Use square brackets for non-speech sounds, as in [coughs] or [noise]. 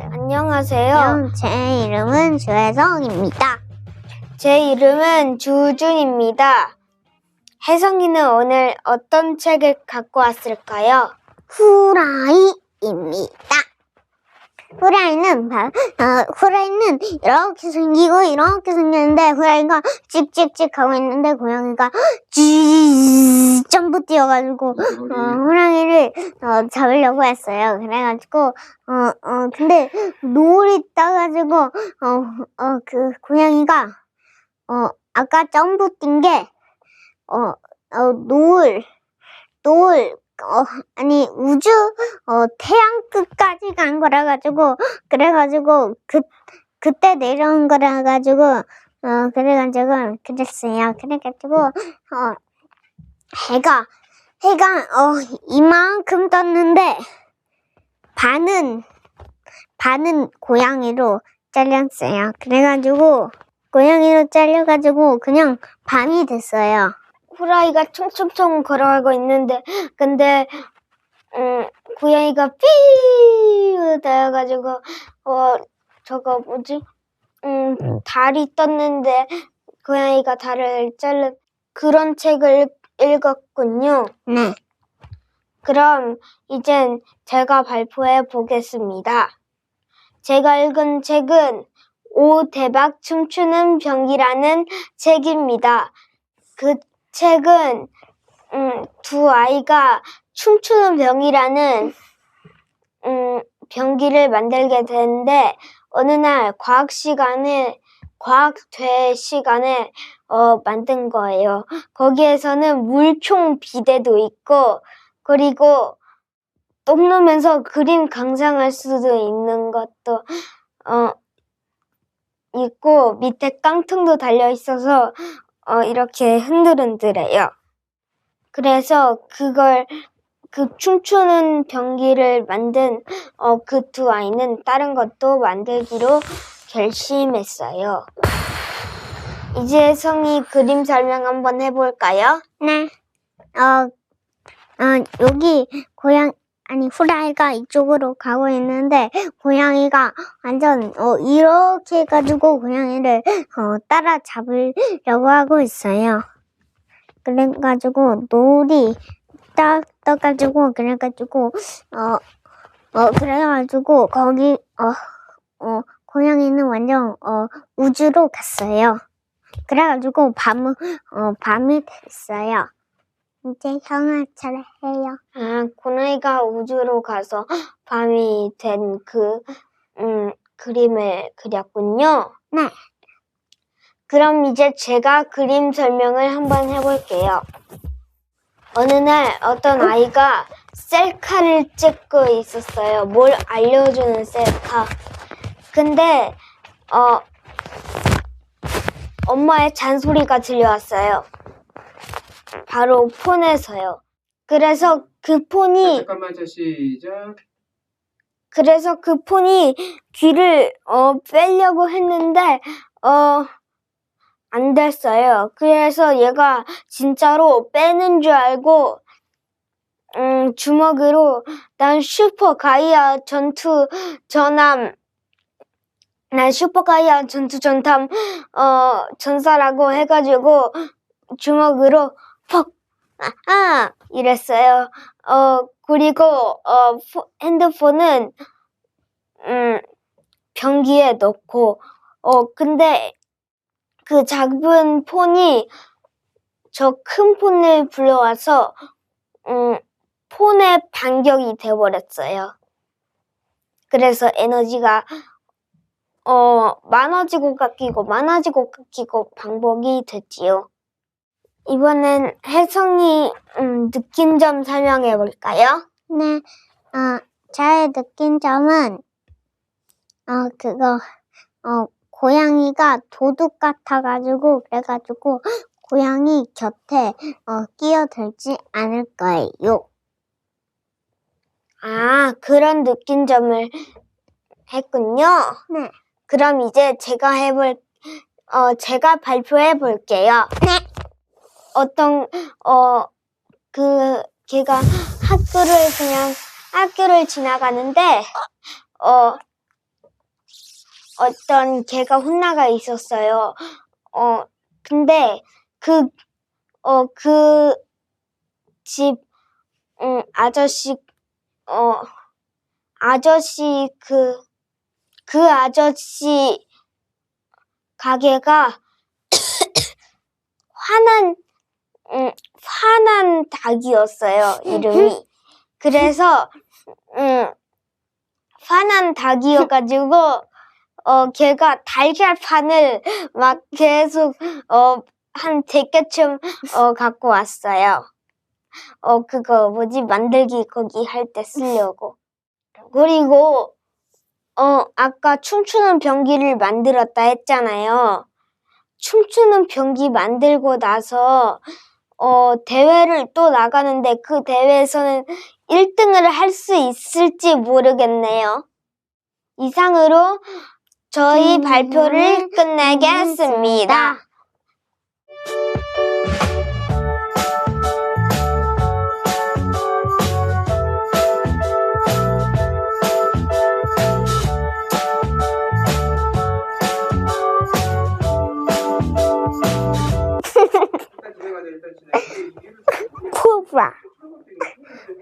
거예요. 안녕하세요. 제 이름은 주혜성입니다. 제 이름은 주준입니다. 혜성이는 오늘 어떤 책을 갖고 왔을까요? 후라이입니다. 후라이는 바, 어, 후라이는 이렇게 생기고 이렇게 생겼는데 후라이가 찍찍찍 하고 있는데 고양이가 쥐 뛰어가지고 어, 호랑이를 어, 잡으려고 했어요. 그래가지고 어, 어 근데 노을이 떠가지고 어, 어, 그 고양이가 어, 아까 점프 뛴 게 어, 어, 노을 노을 어, 아니 우주 어, 태양 끝까지 간 거라 가지고 그래 가지고 그 그때 내려온 거라 가지고 어 그래 가지고 그랬어요. 그래 가지고 어 해가 해가 어 이만큼 떴는데 반은 반은 고양이로 잘렸어요. 그래가지고 고양이로 잘려가지고 그냥 밤이 됐어요. 후라이가 총총총 걸어가고 있는데 근데 음, 고양이가 삐 되어가지고 어 저거 뭐지 음 달이 떴는데 고양이가 달을 자른 그런 책을 읽었군요. 네. 그럼 이젠 제가 발표해 보겠습니다. 제가 읽은 책은 오 대박 춤추는 병이라는 책입니다. 그 책은 음, 두 아이가 춤추는 병이라는 음, 병기를 만들게 되는데 어느 날 과학 시간에 과학 대 시간에 어, 만든 거예요. 거기에서는 물총 비대도 있고 그리고 똥 누면서 그림 감상할 수도 있는 것도 어, 있고 밑에 깡통도 달려 있어서 어, 이렇게 흔들흔들해요. 그래서 그걸 그 춤추는 병기를 만든 어, 그 두 아이는 다른 것도 만들기로 결심했어요. 이제 성이 그림 설명 한번 해볼까요? 네. 어, 어, 여기 고양, 아니, 후라이가 이쪽으로 가고 있는데, 고양이가 완전, 어, 이렇게 해가지고 고양이를, 어, 따라잡으려고 하고 있어요. 그래가지고, 노을이 딱 떠가지고, 그래가지고, 어, 어, 그래가지고, 거기, 어, 어, 고양이는 완전, 어, 우주로 갔어요. 그래가지고, 밤, 어, 밤이 됐어요. 이제 형아 차례해요. 아, 고나이가 우주로 가서 밤이 된 그, 음, 그림을 그렸군요. 네. 그럼 이제 제가 그림 설명을 한번 해볼게요. 어느 날 어떤 아이가 셀카를 찍고 있었어요. 뭘 알려주는 셀카. 근데, 어, 엄마의 잔소리가 들려왔어요. 바로 폰에서요. 그래서 그 자, 폰이 잠깐만 자 시작. 그래서 그 폰이 귀를 어, 빼려고 했는데 어, 안 됐어요. 그래서 얘가 진짜로 빼는 줄 알고 음, 주먹으로 난 슈퍼 가이아 전투 전함 난 슈퍼 가이아 전투 전함 어, 전사라고 해가지고 주먹으로 퍽 아, 이랬어요. 어, 그리고, 어, 포- 핸드폰은, 음, 변기에 넣고, 어, 근데 그 작은 폰이 저 큰 폰을 불러와서, 음, 폰의 반격이 돼버렸어요. 그래서 에너지가, 어, 많아지고 깎이고, 많아지고 깎이고 반복이 됐지요. 이번엔 혜성이 음, 느낀 점 설명해 볼까요? 네, 어, 잘 느낀 점은, 어, 그거, 어, 고양이가 도둑 같아가지고, 그래가지고, 고양이 곁에, 어, 끼어들지 않을 거예요. 아, 그런 느낀 점을 했군요. 네. 그럼 이제 제가 해볼, 어, 제가 발표해 볼게요. 네. 어떤, 어, 그, 걔가 학교를 그냥, 학교를 지나가는데, 어, 어떤 개가 혼나가 있었어요. 어, 근데 그, 어, 그 집, 음, 아저씨, 어, 아저씨 그, 그 아저씨 가게가 [coughs] 화난, 음, 화난 닭이었어요, 이름이. 그래서, 음, 화난 닭이어가지고, 어, 걔가 달걀판을 막 계속, 어, 한 100개쯤, 어, 갖고 왔어요. 어, 그거 뭐지? 만들기 거기 할 때 쓰려고. 그리고, 어, 아까 춤추는 변기를 만들었다 했잖아요. 춤추는 변기 만들고 나서, 어, 대회를 또 나가는데 그 대회에서는 1등을 할 수 있을지 모르겠네요. 이상으로 저희 음, 발표를 끝내겠습니다.